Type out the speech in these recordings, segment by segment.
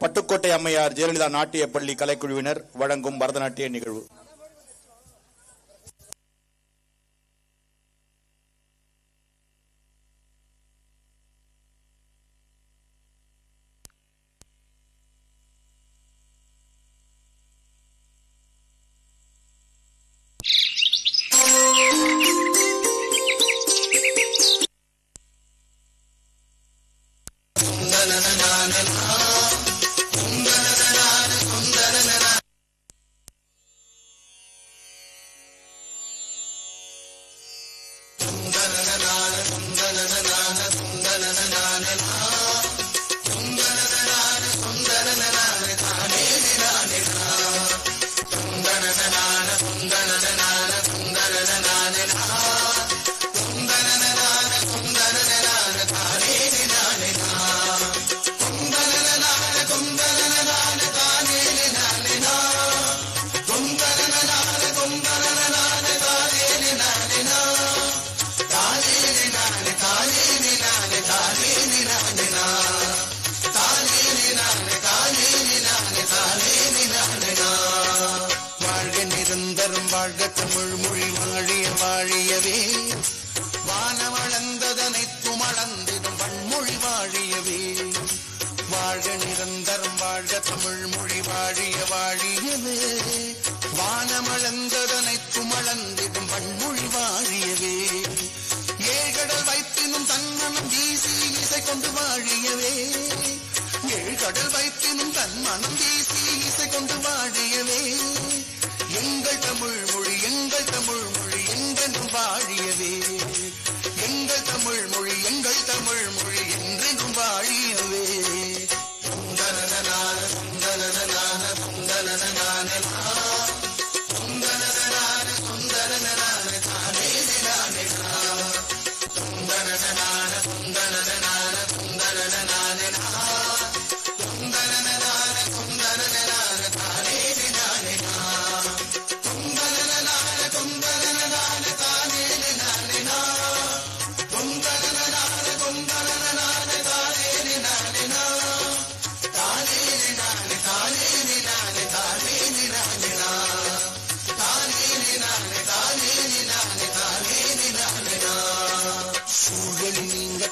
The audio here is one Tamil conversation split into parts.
பட்டுக்கோட்டை அம்மையார் ஜெயலலிதா நாட்டிய பள்ளி கலைக்குழுவினர் வழங்கும் பரதநாட்டிய நிகழ்வு. வாழ்க கொண்டு வாழியவே. ஏழு கடல் வைத்தினும் தன் மனம் வீசி இசை கொண்டு வாழியவே. எங்கள் தமிழ் மொழி எங்கள் தமிழ் மொழி எங்கெனும் வாழியவே.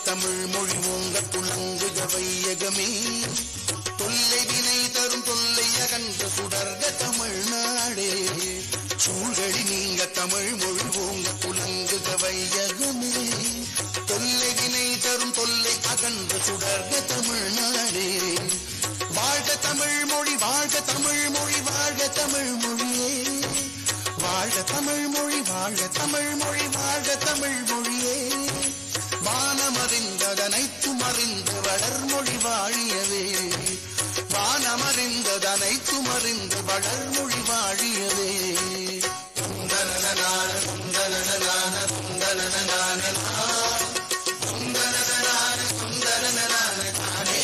தமிழ் மொழி ஓங்க துளங்குக வையகமே. தொல்லை வினை தரும் தொல்லை அகன்ற சுடர்க தமிழ் நாடே. சூழ்களி நீங்க தமிழ் மொழி ஓங்க துளங்குக வையகமே. தொல்லை வினை தரும் தொல்லை அகன்ற சுடர்க தமிழ் நாடே. வாழ்க தமிழ் மொழி வாழ்க தமிழ் மொழி வாழ்க தமிழ் மொழியே. வாழ்க தமிழ் மொழி வாழ்க தமிழ் மொழி வாழ்க தமிழ் மொழியே. வானமறிந்ததனைத்தும் அறிந்து வளர்மொழி வாழியவே வானமறிந்ததனைத்தும் அறிந்து வளர்மொழி வாழியவே. சுந்தரனான சுந்தரனான சுந்தரனான சுந்தரனான சுந்தரனான தானே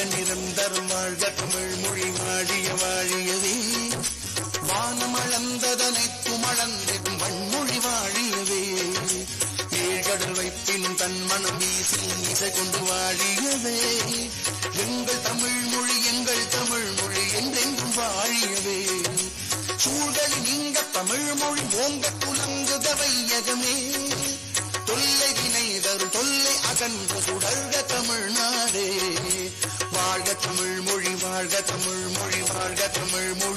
வாழ்க நிரந்தரம் வாழ்க தமிழ் மொழி வாழிய வாழியவே. வானமளந்ததனைத்தும் அளந்திடும் வன்மொழி வாழியவே. ஏழ்கடல் வைப்பினும் தன் மனம் வீசி இசை கொண்டு வாழியவே. எங்கள் தமிழ் மொழி எங்கள் தமிழ் மொழி என்றென்றும் வாழியவே. சூழல் இங்க தமிழ் மொழி ஓங்க குலங்குத வையகமே தொல்லை வினை தரும் தொல்லை அகன்ற சுடர்க தமிழ்நாடே. தமிழ் மொழி வாழ்க தமிழ் மொழி வாழ்க தமிழ் மொழி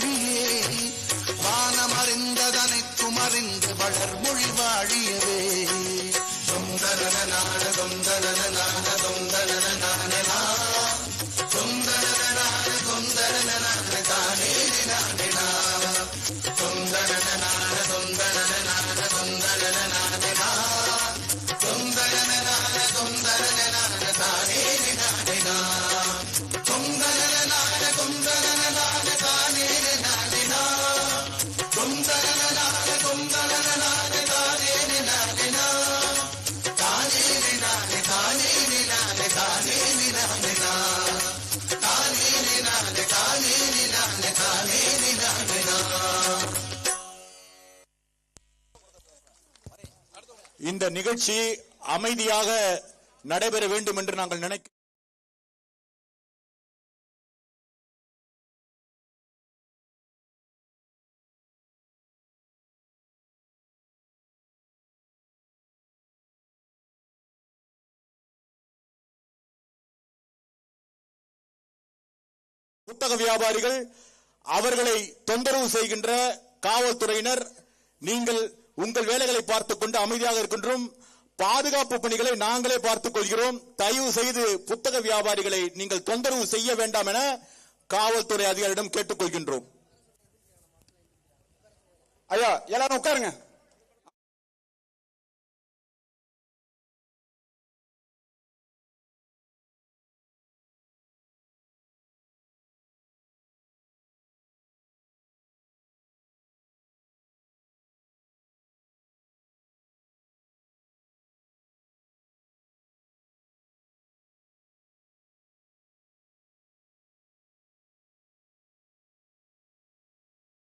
இந்த நிகழ்ச்சி அமைதியாக நடைபெற வேண்டும் என்று நாங்கள் நினைக்க புத்தக வியாபாரிகள் அவர்களை தொந்தரவு செய்கின்ற காவல்துறையினர் நீங்கள் உங்கள் வேலைகளை பார்த்துக் கொண்டு அமைதியாக இருக்கின்றோம். பாதுகாப்பு பணிகளை நாங்களே பார்த்துக் கொள்கிறோம் தயவு செய்து புத்தக வியாபாரிகளை நீங்கள் தொந்தரவு செய்ய வேண்டாம் என காவல்துறை அதிகாரியிடம் கேட்டுக்கொள்கின்றோம். ஐயா எல்லாரும் உட்காருங்க.